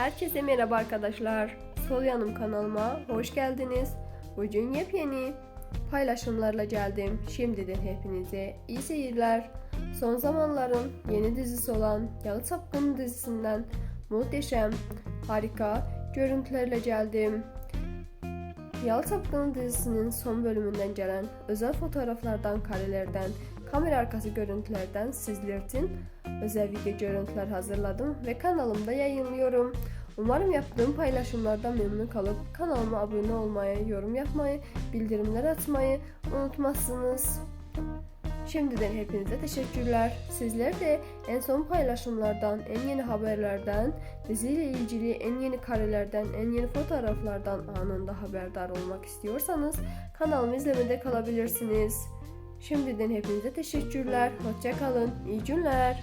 Herkese merhaba arkadaşlar. Sol yanım kanalıma hoş geldiniz. Bugün yepyeni paylaşımlarla geldim. Şimdiden hepinize iyi seyirler. Son zamanların yeni dizisi olan Yalı Çapkını dizisinden muhteşem, harika görüntülerle geldim. Yalı Çapkını dizisinin son bölümünden gelen özel fotoğraflardan, karelerden, kamera arkası görüntülerden sizler için özel video görüntüler hazırladım ve kanalımda yayınlıyorum. Umarım yaptığım paylaşımlardan memnun kalıp kanalıma abone olmayı, yorum yapmayı, bildirimler açmayı unutmazsınız. Şimdiden hepinize teşekkürler. Sizler de en son paylaşımlardan, en yeni haberlerden, diziyle ilgili en yeni karelerden, en yeni fotoğraflardan anında haberdar olmak istiyorsanız kanalımı izlemede kalabilirsiniz. Şimdiden hepinize teşekkürler. Hoşça kalın. İyi günler.